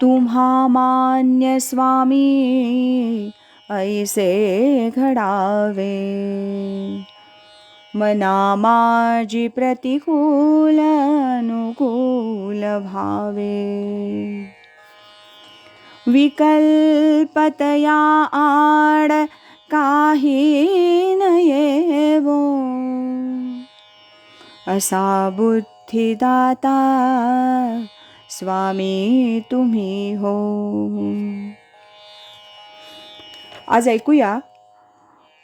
तुम्हा मान्य स्वामी ऐसे घडावे। मना माझी प्रतिकूल अनुकूल भावे। विकल्पतया आड काही नयेवो असा बुद्धिदाता स्वामी तुम्ही हो. आज ऐकूया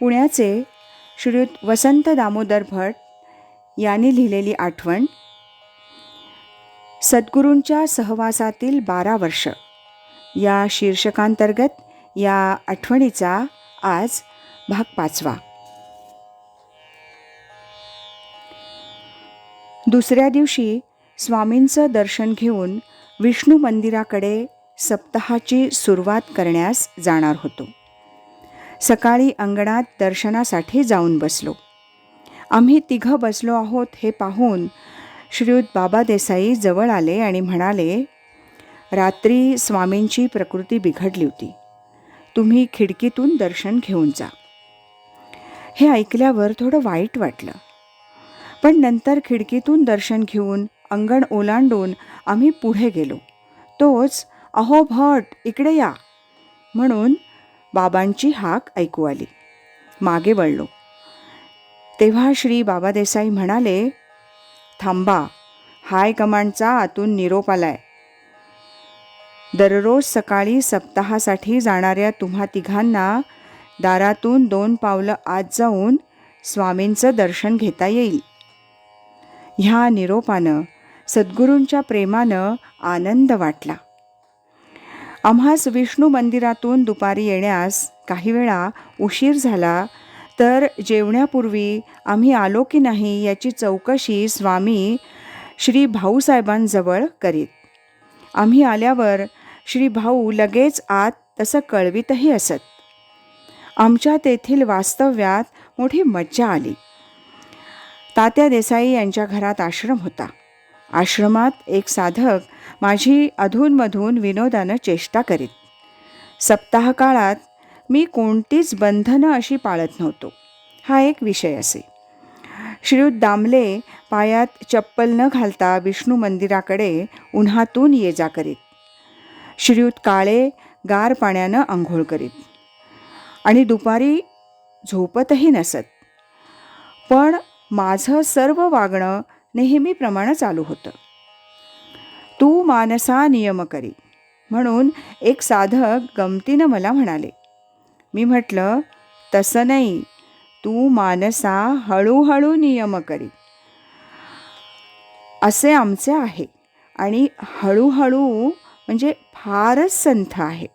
पुण्याचे श्रीयुत वसंत दामोदर भट यांनी लिहिलेली आठवण सद्गुरूंच्या सहवासातील बारा वर्ष. या शीर्षकांतर्गत या आठवणीचा आज भाग पाचवा. दुसऱ्या दिवशी स्वामींचं दर्शन घेऊन विष्णू मंदिराकडे सप्ताहाची सुरुवात करण्यास जाणार होतो. सकाळी अंगणात दर्शनासाठी जाऊन बसलो. आम्ही तिघं बसलो आहोत हे पाहून श्रीयुत बाबा देसाई जवळ आले आणि म्हणाले रात्री स्वामींची प्रकृती बिघडली होती. तुम्ही खिडकीतून दर्शन घेऊन जा. हे ऐकल्यावर थोडं वाईट वाटलं. पण नंतर खिडकीतून दर्शन घेऊन अंगण ओलांडून आम्ही पुढे गेलो. तोच अहो भट इकडे या. म्हणून बाबांची हाक ऐकू आली. मागे वळलो. तेव्हा श्री बाबा देसाई म्हणाले थांबा हाय कमांडचा आतून निरोप आलाय. दररोज सकाळी सप्ताहासाठी जाणाऱ्या तुम्हा तिघांना दारातून दोन पावलं आत जाऊन स्वामींचं दर्शन घेता येईल. ह्या निरोपानं सद्गुरूंच्या प्रेमानं आनंद वाटला. आम्हास विष्णू मंदिरातून दुपारी येण्यास काही वेळा उशीर झाला तर जेवण्यापूर्वी आम्ही आलो की नाही याची चौकशी स्वामी श्री भाऊसाहेबांजवळ करीत. आम्ही आल्यावर श्री भाऊ लगेच आत तसं कळवीतही असत. आमच्या तेथील वास्तव्यात मोठी मज्जा आली. तात्या देसाई यांच्या घरात आश्रम होता. आश्रमात एक साधक माझी अधूनमधून विनोदानं चेष्टा करीत. सप्ताह काळात मी कोणतीच बंधनं अशी पाळत नव्हतो. हा एक विषय असे. श्रीयुत दामले पायात चप्पल न घालता विष्णू मंदिराकडे उन्हातून ये जा करीत. श्रीयुत काळे गार पाण्यानं आंघोळ करीत. आणि दुपारी झोपतही नसत. पण माझं सर्व वागणं नेहमीप्रमाणे चालू होतं. तू मानसा नियम करी. म्हणून एक साधक गमतीनं मला म्हणाले. मी म्हटलं तसं नाही. तू मानसा हळूहळू नियम करी. असे आमचे आहे. आणि हळूहळू म्हणजे फारच संथ आहे.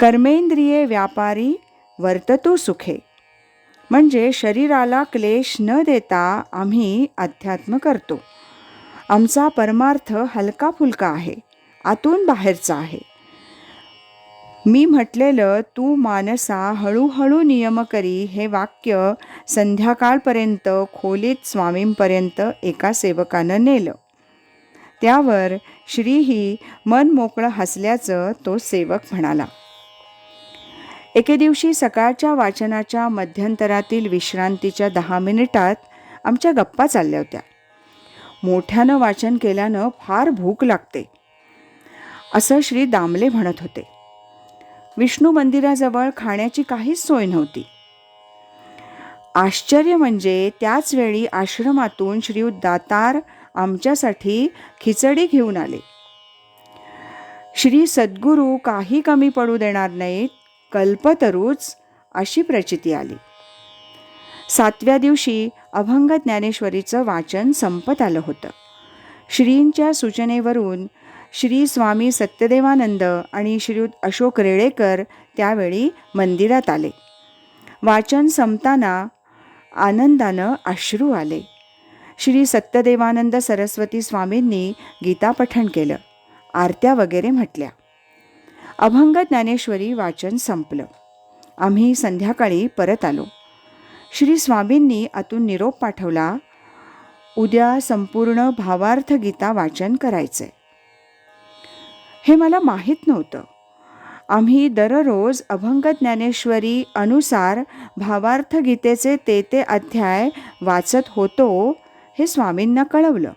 कर्मेंद्रिये व्यापारी वर्ततो सुखे. म्हणजे शरीराला क्लेश न देता आम्ही अध्यात्म करतो. आमचा परमार्थ हलका फुलका आहे आतून बाहेरचा आहे. मी म्हटलेलं तू मानसा हळूहळू नियम करी हे वाक्य संध्याकाळपर्यंत खोलीत स्वामींपर्यंत एका सेवकानं नेलं. त्यावर श्रीही मन मोकळं हसल्याचं तो सेवक म्हणाला. एके दिवशी सकाळच्या वाचनाच्या मध्यंतरातील विश्रांतीच्या दहा मिनिटात आमच्या गप्पा चालल्या होत्या. मोठ्यानं वाचन केल्यानं फार भूक लागते असं श्री दामले म्हणत होते. विष्णू मंदिराजवळ खाण्याची काहीच सोय नव्हती. आश्चर्य म्हणजे त्याच वेळी आश्रमातून श्री दातार आमच्यासाठी खिचडी घेऊन आले. श्री सद्गुरू काही कमी पडू देणार नाहीत कल्पतरूच अशी प्रचिती आली. सातव्या दिवशी अभंग ज्ञानेश्वरीचं वाचन संपत आलं होतं. श्रींच्या सूचनेवरून श्री स्वामी सत्यदेवानंद आणि श्रीयुत अशोक रेळेकर त्यावेळी मंदिरात आले. वाचन संपताना आनंदानं अश्रू आले. श्री सत्यदेवानंद सरस्वती स्वामींनी गीतापठण केलं. आरत्या वगैरे म्हटल्या. अभंग ज्ञानेश्वरी वाचन संपलं. आम्ही संध्याकाळी परत आलो. श्री स्वामींनी आतून निरोप पाठवला उद्या संपूर्ण भावार्थ गीता वाचन करायचंय. हे मला माहीत नव्हतं. आम्ही दररोज अभंग ज्ञानेश्वरी अनुसार भावार्थ गीतेचे ते ते अध्याय वाचत होतो हे स्वामींना कळवलं.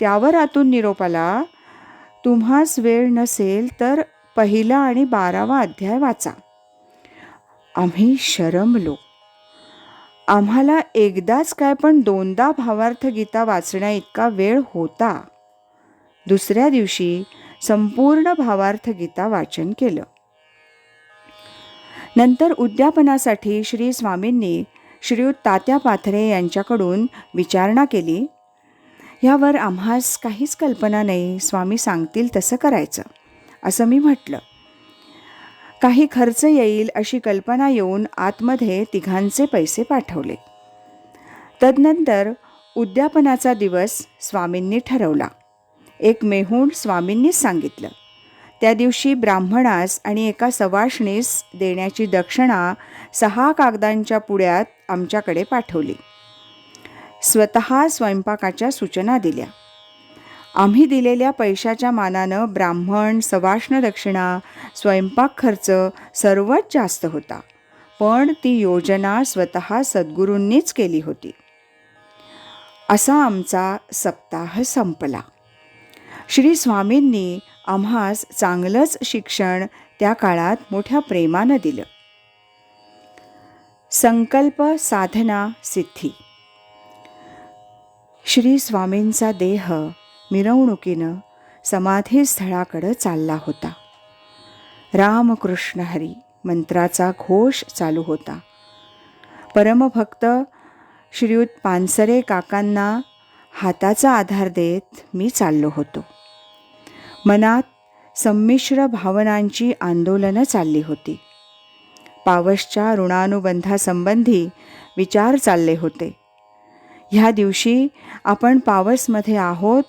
त्यावर आतून निरोपाला तुम्हास वेळ नसेल तर पहिला आणि बारावा अध्याय वाचा. आम्ही शरमलो. आम्हाला एकदाच काय पण दोनदा भावार्थ गीता वाचण्या इतका वेळ होता. दुसऱ्या दिवशी संपूर्ण भावार्थ गीता वाचन केलं. नंतर उद्यापनासाठी श्री स्वामींनी श्रीयुत तात्या पाथरे यांच्याकडून विचारणा केली. ह्यावर आम्हास काहीच कल्पना नाही स्वामी सांगतील तसं करायचं. असं मी म्हटलं. काही खर्च येईल अशी कल्पना येऊन आतमध्ये तिघांचे पैसे पाठवले. तदनंतर उद्यापनाचा दिवस स्वामींनी ठरवला. एक मेहूण स्वामींनीच सांगितलं. त्या दिवशी ब्राह्मणास आणि एका सवाशणीस देण्याची दक्षिणा सहा कागदांच्या पुड्यात आमच्याकडे पाठवली. स्वतः स्वयंपाकाच्या सूचना दिल्या. आम्ही दिलेल्या पैशाच्या मानानं ब्राह्मण सवाष्ण दक्षिणा स्वयंपाक खर्च सर्वात जास्त होता. पण ती योजना स्वतः सद्गुरूंनीच केली होती. असा आमचा सप्ताह संपला. श्री स्वामींनी आम्हास चांगलंच शिक्षण त्या काळात मोठ्या प्रेमानं दिलं. संकल्प साधना सिद्धी. श्री स्वामींचा देह मिरवणुकीनं समाधीस्थळाकडं चालला होता. रामकृष्ण हरी मंत्राचा घोष चालू होता. परमभक्त श्रीयुत पानसरे काकांना हाताचा आधार देत मी चाललो होतो. मनात संमिश्र भावनांची आंदोलनं चालली होती. पावसच्या ऋणानुबंधासंबंधी विचार चालले होते. ह्या दिवशी आपण पावसमध्ये आहोत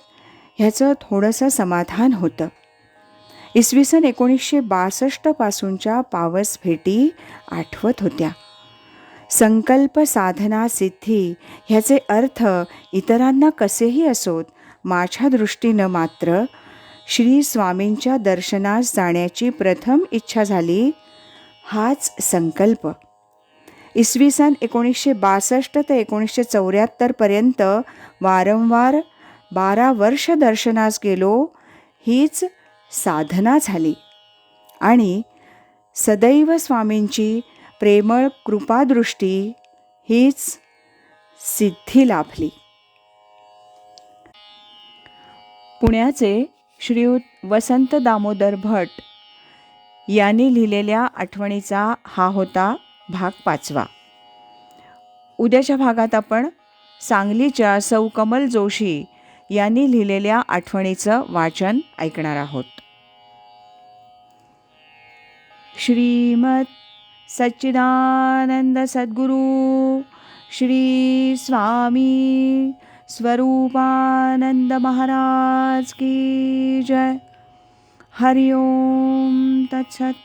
ह्याचं थोडंसं समाधान होतं. इसवी सन एकोणीसशे बासष्टपासूनच्या पावस भेटी आठवत होत्या. संकल्प साधना सिद्धी ह्याचे अर्थ इतरांना कसेही असोत माझ्या दृष्टीनं मात्र श्री स्वामींच्या दर्शनास जाण्याची प्रथम इच्छा झाली हाच संकल्प. इसवी सन एकोणीसशे बासष्ट ते एकोणीसशे चौऱ्याहत्तरपर्यंत वारंवार बारा वर्ष दर्शनास गेलो हीच साधना झाली. आणि सदैव स्वामींची प्रेमळ कृपादृष्टी हीच सिद्धी लाभली. पुण्याचे श्रीयुत वसंत दामोदर भट यांनी लिहिलेल्या आठवणीचा हा होता भाग पाचवा. उद्याच्या भागात आपण सांगलीच्या सौ कमल जोशी यांनी लिहिलेल्या आठवणीचं वाचन ऐकणार आहोत. श्रीमत सच्चिदानंद सद्गुरू श्री स्वामी स्वरूपानंद महाराज की जय. हरिओम तत्सत